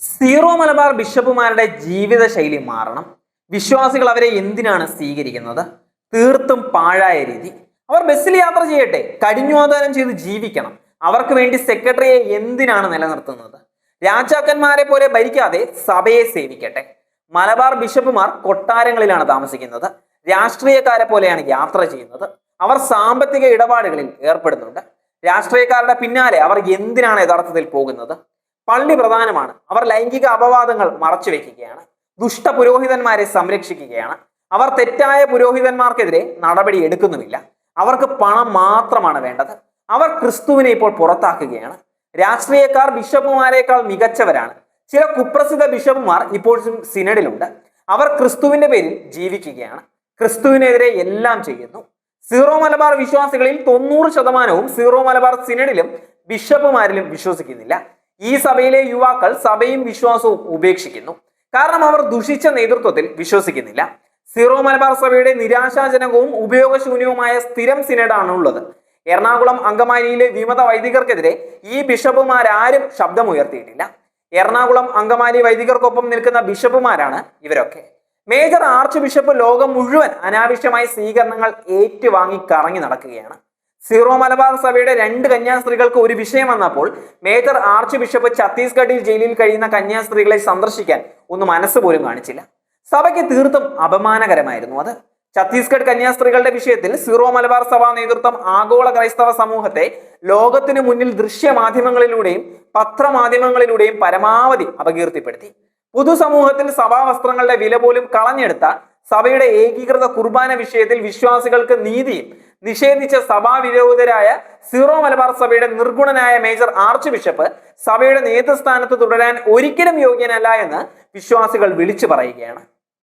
Zero Malabar ബിഷപ്പുമാരുടെ ജീവിതശൈലി മാറണം. വിശ്വാസികൾ അവരെ എന്തിനാണ് സ്വീകരിക്കുന്നത്? തീർത്തും പാഴായ രീതി. അവർ ബസ്സിൽ യാത്ര ചെയ്യട്ടെ കടിഞ്ഞോദാനം ചെയ്ത് ജീവിക്കണം. അവർക്ക് വേണ്ടി സെക്രട്ടറിയെ എന്തിനാണ് നിലനിർത്തുന്നത്? രാജാക്കന്മാരെ പോലെ ഭരിക്കാതെ സഭയെ സേവിക്കട്ടെ. മലബാർ ബിഷപ്പുമാർ കൊട്ടാരങ്ങളിലാണ് താമസിക്കുന്നത്. രാഷ്ട്രീയക്കാരെ പോലെയാണ് യാത്ര ചെയ്യുന്നത്. അവർ സാമ്പത്തിക ഇടപാടുകളിൽ ഏർപ്പെടുന്നുണ്ട്. രാഷ്ട്രീയക്കാരുടെ പിന്നാലെ അവർ എന്തിനാണ് യഥാർത്ഥത്തിൽ പോകുന്നത്? പള്ളി പ്രധാനമാണ്. അവർ ലൈംഗിക അപവാദങ്ങൾ മറച്ചു വെക്കുകയാണ്. ദുഷ്ട പുരോഹിതന്മാരെ സംരക്ഷിക്കുകയാണ്. അവർ തെറ്റായ പുരോഹിതന്മാർക്കെതിരെ നടപടി എടുക്കുന്നുമില്ല. അവർക്ക് പണം മാത്രമാണ് വേണ്ടത്. അവർ ക്രിസ്തുവിനെ ഇപ്പോൾ പുറത്താക്കുകയാണ്. രാഷ്ട്രീയക്കാർ ബിഷപ്പുമാരെക്കാൾ മികച്ചവരാണ്. ചില കുപ്രസിദ്ധ ബിഷപ്പുമാർ ഇപ്പോഴും സിനഡിലുണ്ട്. അവർ ക്രിസ്തുവിന്റെ പേരിൽ ജീവിക്കുകയാണ്. ക്രിസ്തുവിനെതിരെ എല്ലാം ചെയ്യുന്നു. സീറോ മലബാർ വിശ്വാസികളിൽ തൊണ്ണൂറ് ശതമാനവും സീറോ മലബാർ സിനഡിലും ബിഷപ്പുമാരിലും വിശ്വസിക്കുന്നില്ല. ഈ സഭയിലെ യുവാക്കൾ സഭയും വിശ്വാസവും ഉപേക്ഷിക്കുന്നു. കാരണം അവർ ദുഷിച്ച നേതൃത്വത്തിൽ വിശ്വസിക്കുന്നില്ല. സീറോ മലബാർ സഭയുടെ നിരാശാജനകവും ഉപയോഗശൂന്യവുമായ സ്ഥിരം സിനഡാണ് ഉള്ളത് എറണാകുളം അങ്കമാലിയിലെ വിമത വൈദികർക്കെതിരെ ഈ ബിഷപ്പുമാരാരും ശബ്ദമുയർത്തിയിട്ടില്ല. എറണാകുളം അങ്കമാലി വൈദികർക്കൊപ്പം നിൽക്കുന്ന ബിഷപ്പുമാരാണ് ഇവരൊക്കെ. മേജർ ആർച്ച് ബിഷപ്പ് ലോകം മുഴുവൻ അനാവശ്യമായ സ്വീകരണങ്ങൾ ഏറ്റുവാങ്ങി കറങ്ങി നടക്കുകയാണ്. സീറോ മലബാർ സഭയുടെ രണ്ട് കന്യാസ്ത്രീകൾക്ക് ഒരു വിഷയം വന്നപ്പോൾ മേജർ ആർച്ച് ബിഷപ്പ് ഛത്തീസ്ഗഡിൽ ജയിലിൽ കഴിയുന്ന കന്യാസ്ത്രീകളെ സന്ദർശിക്കാൻ ഒന്ന് മനസ്സ് പോലും കാണിച്ചില്ല. സഭയ്ക്ക് തീർത്തും അപമാനകരമായിരുന്നു അത്. ഛത്തീസ്ഗഡ് കന്യാസ്ത്രീകളുടെ വിഷയത്തിൽ സീറോ മലബാർ സഭാ നേതൃത്വം ആഗോള ക്രൈസ്തവ സമൂഹത്തെ ലോകത്തിനു മുന്നിൽ ദൃശ്യമാധ്യമങ്ങളിലൂടെയും പത്രമാധ്യമങ്ങളിലൂടെയും പരമാവധി അപകീർത്തിപ്പെടുത്തി. പൊതുസമൂഹത്തിൽ സഭാ വസ്ത്രങ്ങളുടെ വില പോലും കളഞ്ഞെടുത്ത സഭയുടെ ഏകീകൃത കുർബാന വിഷയത്തിൽ വിശ്വാസികൾക്ക് നീതിയും നിഷേധിച്ച സഭാവിരോധരായ സീറോ മലബാർ സഭയുടെ നിർഗുണനായ മേജർ ആർച്ച് ബിഷപ്പ് സഭയുടെ നേതൃസ്ഥാനത്ത് തുടരാൻ ഒരിക്കലും യോഗ്യനല്ല എന്ന് വിശ്വാസികൾ വിളിച്ചു പറയുകയാണ്.